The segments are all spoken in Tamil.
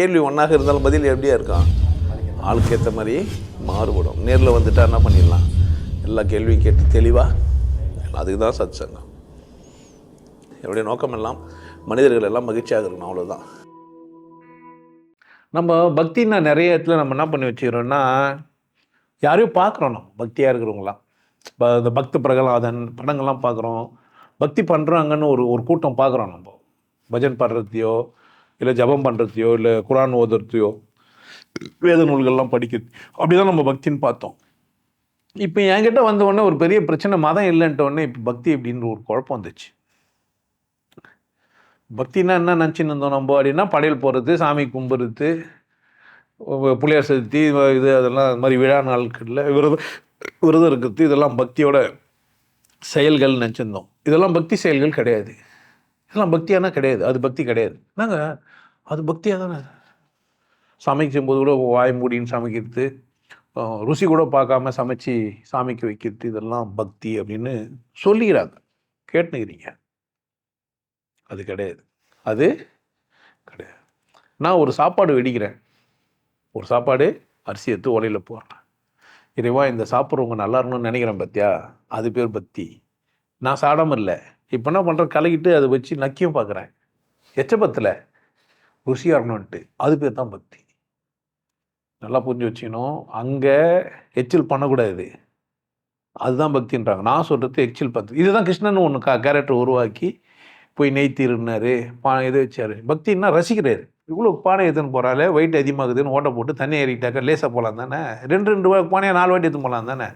கேள்வி ஒன்றாக இருந்தாலும் பதில் எப்படியா இருக்கான் ஆளுக்கு ஏற்ற மாதிரி மாறுபடும். நேரில் வந்துட்டா என்ன பண்ணிடலாம்? எல்லா கேள்வியும் கேட்டு தெளிவாக அதுக்கு தான் சத் சங்கம் என்னுடைய நோக்கம் எல்லாம் மனிதர்கள் எல்லாம் மகிழ்ச்சியாக இருக்கணும் அவ்வளோதான் நம்ம பக்தின்னா நிறைய இடத்துல நம்ம என்ன பண்ணி வச்சுக்கிறோம்னா யாரையும் பார்க்குறோம் நம்ம. பக்தியாக இருக்கிறவங்களாம் இப்போ இந்த பக்த பிரகலாதன் படங்கள்லாம் பார்க்குறோம். பக்தி பண்ணுறாங்கன்னு ஒரு ஒரு கூட்டம் பார்க்குறோம் நம்ம. பஜன் பாடுறதையோ இல்லை ஜபம் பண்ணுறதையோ இல்லை குரான் ஓதுறதையோ வேத நூல்கள்லாம் படிக்கிறது அப்படி தான் நம்ம பக்தின்னு பார்த்தோம். இப்போ என்கிட்ட வந்த உடனே ஒரு பெரிய பிரச்சனை மதம் இல்லைன்ட்ட உடனே இப்போ பக்தி அப்படின்ற ஒரு குழப்பம் வந்துச்சு. பக்தினா என்ன நினச்சின்னு இருந்தோம் நம்ம அப்படின்னா படையல் போடுறது சாமி கும்பிட்றது புளியார் சதுர்த்தி இது அதெல்லாம் அது மாதிரி விழா நாட்களில் விரதம் விரதம் இருக்கிறது இதெல்லாம் பக்தியோட செயல்கள் நினச்சிருந்தோம். இதெல்லாம் பக்தி செயல்கள் கிடையாது. இதெல்லாம் பக்தியானா கிடையாது. அது பக்தி கிடையாது. நாங்கள் அது பக்தியாக தானே? சமைக்கும் போது கூட வாய் மூடின்னு சமைக்கிறது ருசி கூட பார்க்காம சமைச்சு சாமிக்கு வைக்கிறது இதெல்லாம் பக்தி அப்படின்னு சொல்லிக்கிறாங்க கேட்டுனுக்கிறீங்க. அது கிடையாது. அது கிடையாது. நான் ஒரு சாப்பாடு வெடிக்கிறேன். ஒரு சாப்பாடு அரிசி எடுத்து உலையில் போடுறேன். இறைவா இந்த சாப்பிட்றவங்க நல்லா இருக்கணும்னு நினைக்கிறேன் பார்த்தியா அது பேர் பக்தி. நான் சாடாமல் இல்லை. இப்போ என்ன பண்ணுறேன் கலக்கிட்டு அதை வச்சு நக்கியும் பார்க்குறேன். எச்சபத்தில் ருசியாக இருக்கணும்ன்ட்டு அது பேர் தான் பக்தி. நல்லா புரிஞ்சு வச்சுக்கணும். அங்கே எச்சில் பண்ணக்கூடாது. அதுதான் பக்தின்றாங்க. நான் சொல்கிறது எச்சில் பக்தி இதுதான் கிருஷ்ணன் ஒன்று கா கேரக்டர் உருவாக்கி போய் நெய் பானை எது வச்சார். பக்தின்னா ரசிக்கிறாரு. இவ்வளோ பானை எடுத்துன்னு போகிறாலே வெயிட் அதிகமாகுதுன்னு ஓட்ட போட்டு தண்ணி ஏறிட்டாக்கா லேசாக போகலாம் தானே? ரெண்டு ரெண்டு பானையை நாலு வாட்டி எடுத்து போகலாம் தானே?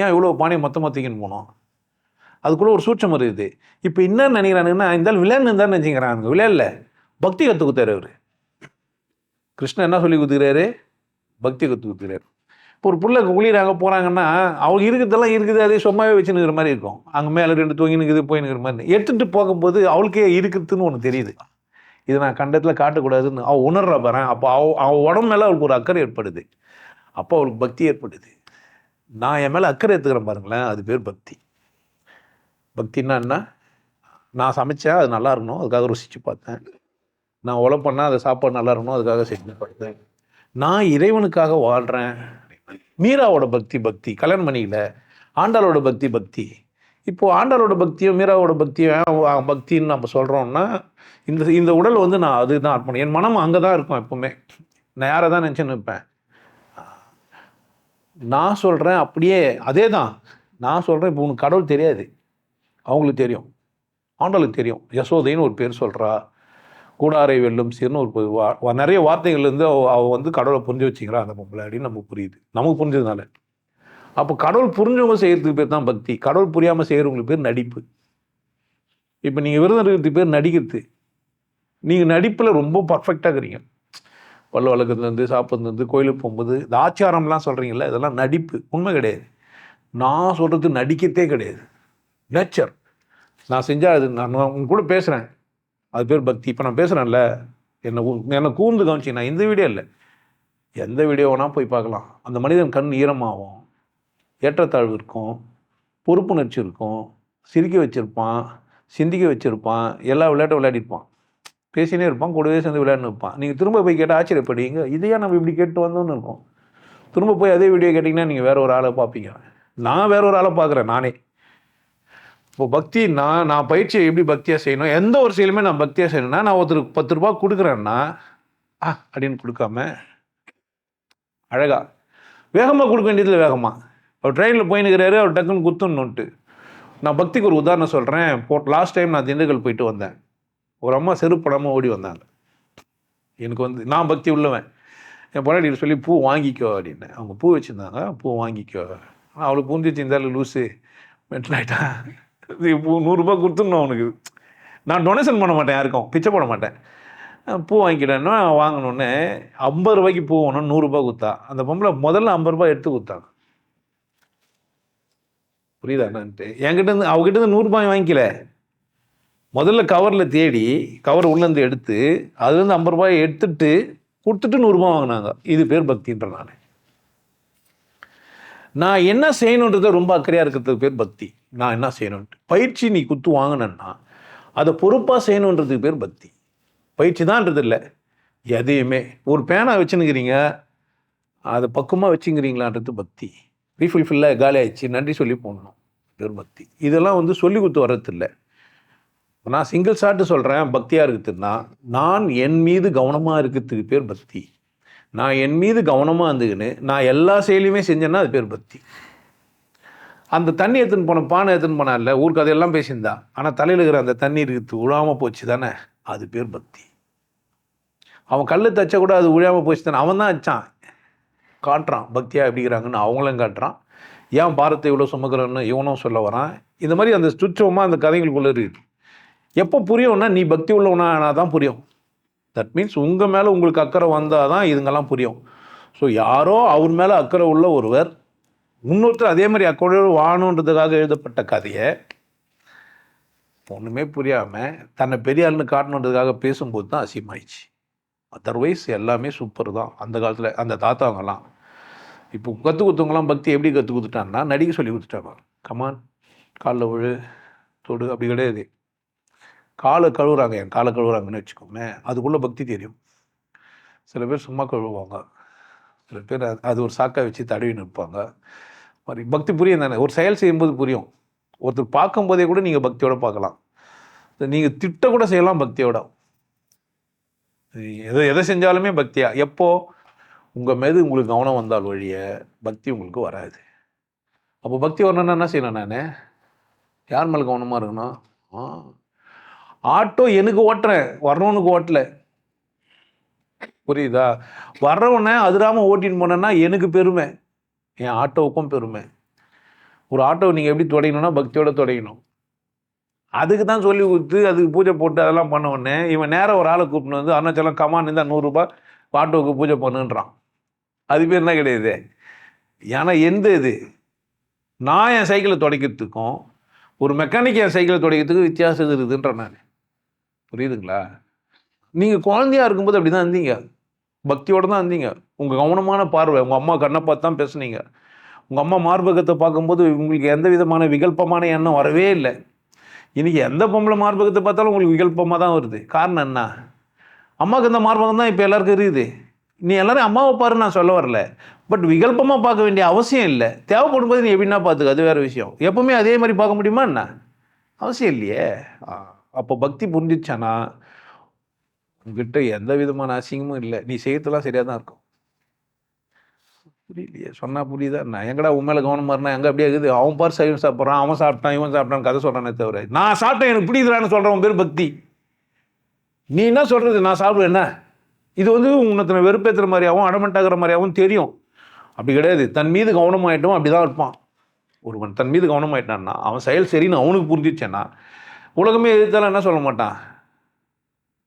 ஏன் இவ்வளோ பானையை மொத்தமாக தூக்கின்னு போனோம்? அதுக்குள்ளே ஒரு சூட்சம் இருக்குது இப்போ என்ன நினைக்கிறானுங்கன்னா இந்த ஆள் விளையாடுன்னு தான் நினச்சிக்கிறானுங்க. விளையாடல பக்தி கற்றுக் கொடுத்தாரு அவர். கிருஷ்ணன் என்ன சொல்லி கொடுத்துக்கிறாரு? பக்தி கற்றுக் கொடுத்துக்கிறாரு இப்போ ஒரு புள்ள குளிராங்க போகிறாங்கன்னா அவங்க இருக்கிறதெல்லாம் இருக்குது அதே சும்மாவே வச்சுன்னுக்கிற மாதிரி இருக்கும். அங்கே மேலே ரெண்டு தூங்கி நிற்குது போய் நிற்கிற மாதிரி. எடுத்துகிட்டு போகும்போது அவளுக்கே இருக்குதுன்னு ஒன்று தெரியுது. இது நான் கண்டத்தில் காட்டக்கூடாதுன்னு அவள் உணர்றா பாரு. அப்போ அவ அவள் உடம்பு மேலே அவளுக்கு ஒரு அக்கறை ஏற்படுது. அப்போ அவளுக்கு பக்தி ஏற்படுது. நான் என் மேலே அக்கறை எடுத்துக்கிறேன் பாருங்களேன் அது பேர் பக்தி. பக்தின்னா என்ன? நான் சமைச்சேன் அது நல்லா இருக்கணும் அதுக்காக ருசித்து பார்த்தேன். நான் உழை பண்ணால் சாப்பாடு நல்லா இருக்கணும் அதுக்காக செஞ்சு நான் இறைவனுக்காக வாழ்கிறேன் மீராவோட பக்தி பக்தி. கல்யாணம் பண்ணிக்கல. ஆண்டாளோட பக்தி பக்தி. இப்போது ஆண்டாளோட பக்தியும் மீராவோட பக்தியும் பக்தின்னு நம்ம சொல்கிறோம்னா இந்த இந்த உடல் வந்து நான் அதுதான் அர்ப்பணம் என் மனம் அங்கே தான் இருக்கும் எப்பவுமே. நான் யாரை தான் நினச்சின்னு இருப்பேன் நான் சொல்கிறேன் அப்படியே அதே தான் நான் சொல்கிறேன் இப்போ உனக்கு கடவுள் தெரியாது. அவங்களுக்கு தெரியும். ஆண்டாளுக்கு தெரியும். யசோதைன்னு ஒரு பேர் சொல்கிறா கூடாரை வெல்லும் சீர்னு ஒரு வா- நிறைய வார்த்தைகள்லேருந்து அவள் வந்து கடவுளை புரிஞ்சு வச்சுக்கிறா அந்த பொம்பளை அப்படின்னு நமக்கு புரியுது. நமக்கு புரிஞ்சதுனால. அப்போ கடவுள் புரிஞ்சவங்க செய்கிறதுக்கு பேர் தான் பக்தி. கடவுள் புரியாமல் செய்கிறவங்களுக்கு பேர் நடிப்பு. இப்போ நீங்கள் விரதம் இருக்கிறதுக்கு பேர் நடிக்கிறது. நீங்கள் நடிப்பில் ரொம்ப பர்ஃபெக்டாக இருக்கிறீங்க பல்லு வழக்கத்துலேருந்து சாப்பிட்றதுலேருந்து கோயிலுக்கு போகும்போது இந்த ஆச்சாரம்லாம் சொல்கிறீங்கள இதெல்லாம் நடிப்பு. உண்மை கிடையாது. நான் சொல்கிறது நடிக்கிறதே கிடையாது. நேச்சர் நான் செஞ்சால் அது நான் உங்க கூட பேசுகிறேன் அது பேர் பக்தி. இப்போ நான் பேசுகிறேன்ல என்னை என்னை கூர்ந்து கவனிச்சு நான் இந்த வீடியோ இல்லை. எந்த வீடியோ வேணால் போய் பார்க்கலாம். அந்த மனிதன் கண் ஈரமாகும். ஏற்றத்தாழ்வு இருக்கும். பொறுப்புணர்ச்சி இருக்கும். சிரிக்க வச்சுருப்பான். சிந்திக்க வச்சுருப்பான். எல்லா விளையாட்டும் விளையாடிருப்பான். பேசினே இருப்பான். கூடவே சேர்ந்து விளையாடினு இருப்பான். நீங்கள் திரும்ப போய் கேட்டால் ஆச்சரியப்படுவீங்க. இதையே நம்ம இப்படி கேட்டு வந்தோம்னு இருக்கும். திரும்ப போய் அதே வீடியோ கேட்டிங்கன்னா நீங்கள் வேற ஒரு ஆளை பார்ப்பீங்க. நான் வேற ஒரு ஆளை பார்க்குறேன். நானே. இப்போ பக்தி நான் நான் பயிற்சியை எப்படி பக்தியாக செய்யணும்? எந்த ஒரு செயலுமே நான் பக்தியாக செய்யணும்னா நான் ஒருத்தருக்கு பத்து ரூபா கொடுக்குறேன்னா ஆ அப்படின்னு கொடுக்காம அழகா. வேகமாக கொடுக்க வேண்டியதில் வேகமாக அவர் ட்ரெயினில் போயின்னுக்கிறாரு அவர் டக்குன்னு குத்துணுன்ட்டு. நான் பக்திக்கு ஒரு உதாரணம் சொல்கிறேன் போ லாஸ்ட் டைம் நான் திண்டுக்கல் போயிட்டு வந்தேன். ஒரு அம்மா செருப்பு ஓடி வந்தாங்க. எனக்கு வந்து நான் பக்தி உள்ளவன். என் பொண்டாட்டி சொல்லி பூ வாங்கிக்கோ அப்படின்னு. அவங்க பூ வச்சுருந்தாங்க. பூ வாங்கிக்கோ. அவளுக்கு பூந்திச்சு இருந்தாலும் லூஸு மென்டல் இது பூ நூறுரூபா கொடுத்துடணும் அவனுக்கு. நான் டொனேஷன் பண்ண மாட்டேன் யாருக்கும். பிச்சை போட மாட்டேன். பூ வாங்கிக்கிட்டேன்னா வாங்கினோடனே ஐம்பது ரூபாய்க்கு பூ வாங்கணும் நூறுரூபா கொடுத்தா அந்த பொம்பளை முதல்ல ஐம்பது ரூபாய் எடுத்து கொடுத்தாங்க. புரியுதா என்னன்ட்டு? என்கிட்ட இருந்து அவகிட்ட இருந்து நூறுரூபாய் வாங்கிக்கல. முதல்ல கவரில் தேடி கவர் உள்ளேருந்து எடுத்து அதுலேருந்து ஐம்பது ரூபாய் எடுத்துட்டு கொடுத்துட்டு நூறுரூபா வாங்கினாங்க. இது பேர் பக்தின்ற நான் நான் என்ன செய்யணுன்றத ரொம்ப அக்கறையாக இருக்கிறதுக்கு பேர் பக்தி. நான் என்ன செய்யணுன்ட்டு பயிற்சி நீ குத்து வாங்கினேன்னா அதை பொறுப்பாக செய்யணுன்றதுக்கு பேர் பக்தி. பயிற்சி தான்ன்றது இல்லை. எதையுமே. ஒரு பேனா வச்சுனுக்கிறீங்க அதை பக்குவமாக வச்சுங்கிறீங்களான்றது பக்தி. ரீஃபில் ஃபில்லாக காலி ஆயிடுச்சு நன்றி சொல்லி போடணும். பேர் பக்தி. இதெல்லாம் வந்து சொல்லி கொடுத்து வர்றதில்ல நான் சிங்கிள் ஷாட்டு சொல்கிறேன் பக்தியாக இருக்குதுன்னா நான் என் மீது கவனமாக இருக்கிறதுக்கு பேர் பக்தி. நான் என் மீது கவனமாக இருந்துக்கின்னு நான் எல்லா செயலையுமே செஞ்சேன்னா அது பேர் பக்தி அந்த தண்ணி எடுத்துன்னு போன பானை எடுத்துன்னு போனால ஊருக்கு அதையெல்லாம் பேசியிருந்தா. ஆனால் தலையில் இருக்கிற அந்த தண்ணி இருக்குது உழாமல் போச்சு தானே அது பேர் பக்தி அவன் கல் தச்ச கூட அது உழாமல் போச்சு தானே அவன் தான் வச்சான் காட்டுறான் பக்தியாக எப்படிங்கிறாங்கன்னு அவங்களும் காட்டுறான். ஏன் பாரத்தை இவ்வளோ சுமக்கிறன்னு இவனும் சொல்ல வரான். இந்த மாதிரி அந்த சுற்றமாக அந்த கதைகளுக்குள்ளே இருக்குது எப்போ புரியும்னா நீ பக்தி உள்ளவனா தான் புரியும். தட் மீன்ஸ் உங்கள் மேலே உங்களுக்கு அக்கறை வந்தால் தான் இதுங்கெல்லாம் புரியும். ஸோ யாரோ அவர் மேலே அக்கறை உள்ள ஒருவர் இன்னொருத்தர் அதே மாதிரி அக்கறையோடு வாணுன்றதுக்காக எழுதப்பட்ட கதையை ஒன்றுமே புரியாமல் தன்னை பெரிய ஆள்னு காட்டணுன்றதுக்காக பேசும்போது தான் அசியமாயிடுச்சு அதர்வைஸ் எல்லாமே சூப்பர் தான். அந்த காலத்தில் அந்த தாத்தாவங்கெல்லாம் இப்போ கற்றுக் கொடுத்தவங்களாம் பக்தி எப்படி கற்றுக் கொடுத்துட்டாங்கன்னா நடிக்க சொல்லி கொடுத்துட்டாங்க. கமான் காலில் விழு தொடு அப்படி கிடையாது. காலை கழுவுறாங்க என் காலை கழுவுறாங்கன்னு வச்சுக்கோமே அதுக்குள்ளே பக்தி தெரியும். சில பேர் சும்மா கழுவுவாங்க. சில பேர் அது- ஒரு சாக்கா வச்சு தடவி நிற்பாங்க. மாதிரி பக்தி புரியும் தானே? ஒரு செயல் செய்யும்போது புரியும். ஒருத்தர் பார்க்கும்போதே கூட நீங்கள் பக்தியோடு பார்க்கலாம். நீங்கள் திட்ட கூட செய்யலாம் பக்தியோட. எதை எதை செஞ்சாலுமே பக்தியா? எப்போ? உங்கள் மீது உங்களுக்கு கவனம் வந்தால் வழிய பக்தி உங்களுக்கு வராது. அப்போ பக்தி வரணும்னா என்ன செய்யணும் நான்? யார் மேலே கவனமாக இருக்கணும்? ஆ. ஆட்டோ எனக்கு ஓட்டுறேன். வர்றவனுக்கு ஓட்டல. புரியுதா? வர்றவனை அதிராமல் ஓட்டின்னு போனேன்னா எனக்கு பெருமை. என் ஆட்டோவுக்கும் பெருமை. ஒரு ஆட்டோவை நீங்கள் எப்படி தொடங்கணும்னா பக்தியோட தொடங்கணும். அதுக்கு தான் சொல்லி கொடுத்து அதுக்கு பூஜை போட்டு அதெல்லாம் பண்ண உடனே இவன் நேரம் ஒரு ஆளை கூப்பிட்டு வந்து அருணாச்சலம் கமான் இருந்தால் நூறுரூபா ஆட்டோவுக்கு பூஜை பண்ணுன்றான். அது பேர் என்ன கிடையாது? ஏன்னா எந்த இது? நான் என் சைக்கிளை துடைக்கிறதுக்கும் ஒரு மெக்கானிக் என் சைக்கிளை துடைக்கிறதுக்கு வித்தியாசம் இருக்குதுன்றேன் நான். புரியுதுங்களா? நீங்கள் குழந்தையா இருக்கும்போது அப்படி தான் இருந்தீங்க. பக்தியோடு தான் இருந்தீங்க. உங்கள் கவனமான பார்வை உங்கள் அம்மா கண்ணை பார்த்து தான் பேசுனீங்க. உங்கள் அம்மா மார்பகத்தை பார்க்கும்போது உங்களுக்கு எந்த விதமான விகல்பமான எண்ணம் வரவே இல்லை. இன்றைக்கி எந்த பொம்பளை மார்பகத்தை பார்த்தாலும் உங்களுக்கு விகல்பமாக தான் வருது. காரணம் என்ன? அம்மாவுக்கு இந்த மார்பகம் தான் இப்போ எல்லாருக்கும் இருக்குது. நீ எல்லோரும் அம்மாவை பாரு நான் சொல்ல வரல. பட் விகல்பமாக பார்க்க வேண்டிய அவசியம் இல்லை. தேவைப்படும் போது நீ எப்படின்னா பார்த்துக்க. அது வேறு விஷயம். எப்பவுமே அதே மாதிரி பார்க்க முடியுமா என்ன? அவசியம் இல்லையே. ஆ, அப்போ பக்தி புரிஞ்சிச்சானா உங்ககிட்ட எந்த விதமான அசிங்கமும் இல்லை. நீ செய்யறதுலாம் சரியாக தான் இருக்கும். புரியலையே. சொன்னால் புரியுதா? நான் எங்கடா உன் மேலே இருந்தா எங்கே அப்படியே இருக்குது. அவன் பார் சைவம் சாப்பிட்றான் அவன் சாப்பிட்டான் இவன் சாப்பிட்டான் கதை சொல்கிறானே தவிர. நான் சாப்பிட்டேன் எனக்கு பிடிக்குதுறான்னு சொல்றவன் பேர் பக்தி. நீ என்ன சொல்கிறது நான் சாப்பிடுவேன் என்ன? இது வந்து உன்னத்தனை வெறுப்பேற்றுற மாதிரியாகவும் அடமெண்ட் ஆகிற மாதிரியாகவும் தெரியும். அப்படி கிடையாது. தன் மீது கவனமாயிட்டும் அப்படி தான் இருப்பான். ஒருவன் தன் மீது கவனமாயிட்டான்னா அவன் செயல் சரின்னு அவனுக்கு புரிஞ்சிச்சேன்னா உலகமே எதிர்த்தாலும் என்ன சொல்ல மாட்டான்?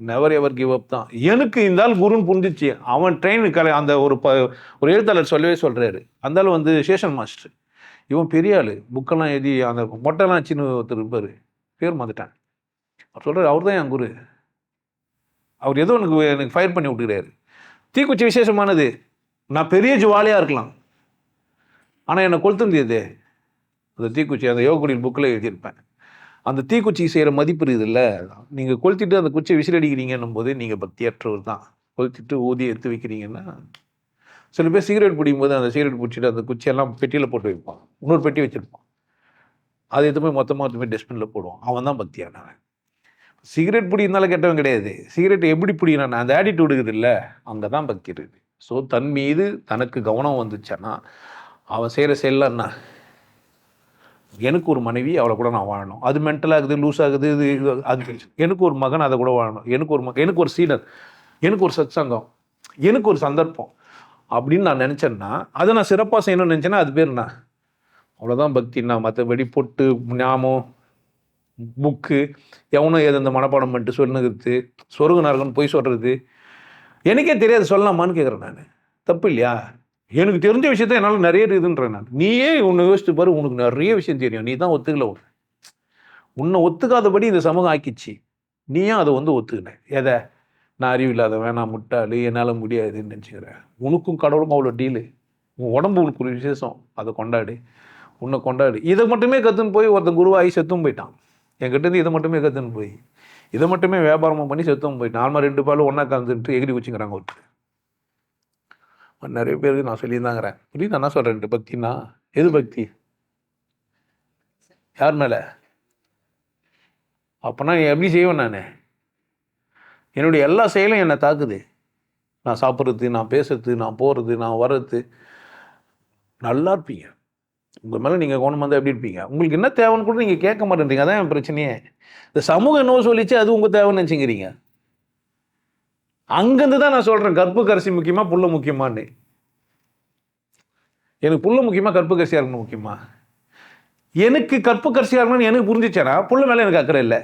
நெவர் எவர் கிவ் அப் தான். எனக்கு இந்த ஆள் குருன்னு புரிஞ்சிச்சு. அவன் ட்ரெயின் கலை அந்த ஒரு ப ஒரு எழுத்தாளர் சொல்லவே சொல்கிறாரு அந்த ஆள் வந்து சேஷன் மாஸ்டர் இவன் பெரிய ஆள். புக்கெல்லாம் எழுதி அந்த மொட்டைலாம் வச்சுன்னு ஒருத்தர் இருப்பார். பேர் மறந்துட்டேன். அவர் சொல்கிறார் அவர் தான் என் குரு. அவர் ஏதோ எனக்கு எனக்கு ஃபயர் பண்ணி விட்டுக்கிறாரு. தீக்குச்சி விசேஷமானது. நான் பெரிய ஜுவாலியாக இருக்கலாம். ஆனால் என்னை கொளுத்துந்தது அந்த தீக்குச்சி அந்த யோகக்குடியில் புக்கில் எழுதியிருப்பேன். அந்த தீக்குச்சி செய்கிற மதிப்பு இருக்குதுல்ல நீங்கள் கொளுத்திட்டு அந்த குச்சியை விசிலடிக்கிறீங்கன்னும் போது நீங்கள் பக்தியற்றவர் தான். கொளுத்திட்டு ஊதி எடுத்து வைக்கிறீங்கன்னா சில பேர் சிகரெட் பிடிக்கும் போது அந்த சிகரெட் பிடிச்சிட்டு அந்த குச்சியெல்லாம் பெட்டியில் போட்டு வைப்பான். இன்னொரு பெட்டி வச்சுருப்பான். அது எதுவுமே மொத்தமாக எதுவுமே டஸ்ட்பினில் போடுவான். அவன் தான் பக்தியானவன். சிகரெட் பிடிக்கிறதுனால கெட்டவன் கிடையாது. சிகரெட் எப்படி பிடிக்கிறான் அந்த ஆட்டிடியூடு இருக்குது இல்லை அங்கே தான் பக்தி இருக்குது. ஸோ தன் மீது தனக்கு கவனம் வந்துச்சுன்னா அவன் செய்கிற செயல்லாம் என்ன? எனக்கு ஒரு மனைவி அவளை கூட நான் வாழணும். அது மென்டல் ஆகுது லூஸ் ஆகுது இது அது எனக்கு ஒரு மகன் அதை கூட வாழணும். எனக்கு ஒரு மகன் எனக்கு ஒரு சீடர் எனக்கு ஒரு சத்சங்கம். எனக்கு ஒரு சந்தர்ப்பம். அப்படின்னு நான் நினச்சேன்னா அதை நான் சிறப்பாக செய்யணும்னு நினச்சேன்னா அது பேர் என்ன? அவ்வளோதான் பக்தின்னா மற்றபடி பொட்டு ஞாபகம் புக்கு எவனோ ஏதோ இந்த மனப்பாடம் பண்ணிட்டு சொல்லுங்கிறது சொருகு நரகன்னு போய் சொல்கிறது எனக்கே தெரியாது சொல்லலாமான்னு கேட்குறேன் நான். தப்பு இல்லையா? எனக்கு தெரிஞ்ச விஷயத்த என்னால் நிறைய இருக்குதுன்றேன் நான். நீயே உன்னை யோசிச்சு பாரு உனக்கு நிறைய விஷயம் தெரியும். நீ தான் ஒத்துக்கல உன்னை. உன்னை ஒத்துக்காதபடி இந்த சமூகம் ஆக்கிச்சு. நீயும் அதை வந்து ஒத்துக்கின எதை? நான் அறிவில்லாதவன் நான் முட்டாளு என்னால் முடியாதுன்னு நினச்சிக்கிறேன் உனக்கும் கடவுளுக்கும் அவ்வளோ டீலு உன் உடம்பு உனக்கு ஒரு விசேஷம். அதை கொண்டாடு. உன்னை கொண்டாடு. இதை மட்டுமே கற்றுன்னு போய் ஒருத்தன் குருவாகி செத்தும் போயிட்டான். என்கிட்டருந்து இதை மட்டுமே கற்றுன்னு போய். இதை மட்டுமே வியாபாரமாக பண்ணி செத்தும் போயிட்டான். நார்மல் ரெண்டு பாலும் ஒன்றா கலந்துட்டு எகிரி வச்சுக்கிறாங்க ஒருத்தர். நிறைய பேருக்கு நான் சொல்லியிருந்தாங்கிறேன். புரியுது? நான் சொல்கிறேன் ரெண்டு பக்தினா எது பக்தி? யார் மேலே? அப்போனா எப்படி செய்வேன் நான்? என்னுடைய எல்லா செயலும் என்னை தாக்குது. நான் சாப்பிட்றது நான் பேசுறது நான் போகிறது நான் வர்றது. நல்லா இருப்பீங்க. உங்கள் மேலே நீங்கள் கவனமாக இருந்தால் எப்படி இருப்பீங்க? உங்களுக்கு என்ன தேவைன்னு கூட நீங்கள் கேட்க மாட்டேன்றீங்க. அதான் என் பிரச்சனையே. இந்த சமூகம் என்ன சொல்லிச்சு அது உங்கள் தேவைன்னு நினச்சிங்கிறீங்க அங்கேருந்து தான் நான் சொல்கிறேன் கற்பு கரிசி முக்கியமாக புல்ல முக்கியமான்னு. எனக்கு புல்ல முக்கியமாக கற்பு கரிசியாக இருக்கணும் முக்கியமா? எனக்கு கற்பு கரிசியாக இருக்கணும்னு எனக்கு புரிஞ்சிச்சேனா? புல்ல மேலே எனக்கு அக்கறை இல்லை.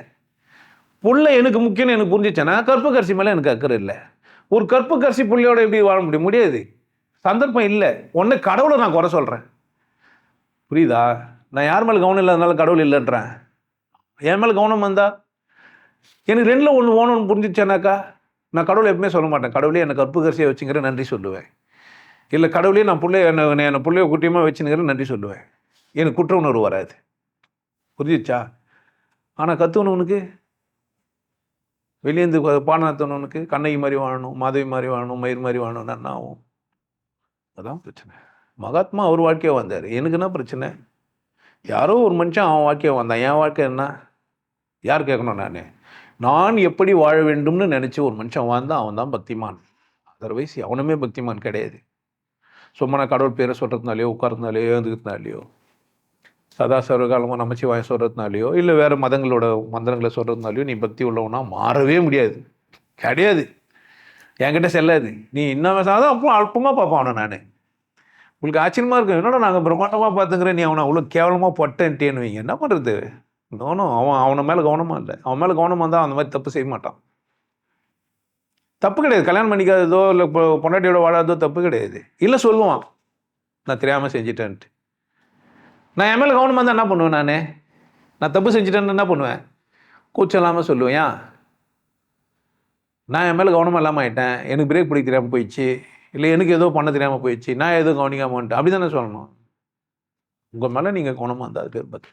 புல்ல எனக்கு முக்கியம்னு எனக்கு புரிஞ்சிச்சேன்னா கற்பு கரிசி மேலே எனக்கு அக்கறை இல்லை. ஒரு கற்பு கரிசி புள்ளையோட எப்படி வாழ முடியும்? முடியாது. சந்தர்ப்பம் இல்லை. ஒன்று கடவுளை நான் குறை சொல்கிறேன் புரியுதா? நான் யார் மேலே கவனம் இல்லாதனால கடவுள் இல்லைன்றேன். என் மேலே கவனம் வந்தா? எனக்கு ரெண்டில் ஒன்று ஓணும்னு புரிஞ்சிச்சேனாக்கா? நான் கடவுளை எப்பவுமே சொல்ல மாட்டேன். கடவுளே என்னை கற்புகரிசியை வச்சுங்கிற நன்றி சொல்லுவேன். இல்லை கடவுளே நான் பிள்ளைய என்னை என்னை பிள்ளைய குட்டியமாக வச்சுனுங்கிற நன்றி சொல்லுவேன். எனக்கு குற்ற உணர்வு வராது. புரிஞ்சிச்சா ஆனால் கற்றுவனவனுக்கு வெளியேந்து பாடத்தவனுக்கு கண்ணகி மாதிரி வாழணும் மாதவி மாதிரி வாழணும் மயிர் மாதிரி வாழணும்னா என்ன ஆகும்? அதான் பிரச்சனை. மகாத்மா அவர் வாழ்க்கையை வந்தார். எனக்கு என்ன பிரச்சனை? யாரோ ஒரு மனுஷன் அவன் வாழ்க்கையை வந்தான். என் வாழ்க்கை என்ன? யார் கேட்கணும் நான்? நான் எப்படி வாழ வேண்டும்னு நினச்சி ஒரு மனுஷன் வாழ்ந்தான் அவன் தான் பக்திமான். அதர்வைஸ் அவனுமே பக்திமான் கிடையாது. சும்மா நான் கடவுள் பேரை சொல்கிறதுனாலையோ உட்கார்றதுனாலையோ எழுந்துக்கிறதுனாலையோ சதா சர்வகாலமாக நமச்சிவாயம் சொல்கிறதுனாலையோ இல்லை வேறு மதங்களோட மந்திரங்களை சொல்கிறதுனாலையோ நீ பக்தி உள்ளவனா மாறவே முடியாது. கிடையாது. என்கிட்ட செல்லாது. நீ இன்னும் சாதம் அப்போ அல்பமாக பார்ப்பான் அவனை நான். உங்களுக்கு ஆச்சரியமாக இருக்கும். என்னடா நாங்கள் பிரம்மாண்டமாக பார்த்துங்கிறேன் நீ அவனை அவ்வளோ கேவலமாக பொட்டேன்ட்டேன்னு வைங்க. என்ன பண்ணுறது கவனம் அவன் அவனை மேலே கவனமாக இல்லை. அவன் மேலே கவனமாக இருந்தால் அந்த மாதிரி தப்பு செய்ய மாட்டான். தப்பு கிடையாது. கல்யாணம் பண்ணிக்காததோ இல்லை இப்போ பொண்டாட்டியோட வாழாததோ தப்பு கிடையாது. இல்லை சொல்லுவான். நான் தெரியாமல் செஞ்சிட்டேன்ட்டு. நான் என் மேலே கவனமாக இருந்தால் என்ன பண்ணுவேன் நான்? நான் தப்பு செஞ்சிட்டேன்னு என்ன பண்ணுவேன்? கூச்சம் இல்லாமல் சொல்லுவேன் நான் என் மேலே கவனமாக இல்லாமல் ஆயிட்டேன். எனக்கு பிரேக் பிடிக்க தெரியாமல் போயிடுச்சு. இல்லை எனக்கு ஏதோ பண்ண தெரியாமல் போயிடுச்சு. நான் ஏதோ கவனிக்காமல் அப்படி தானே சொல்லணும். உங்கள் மேலே நீங்கள் கவனமாக இருந்தால் அது பேர் பற்றி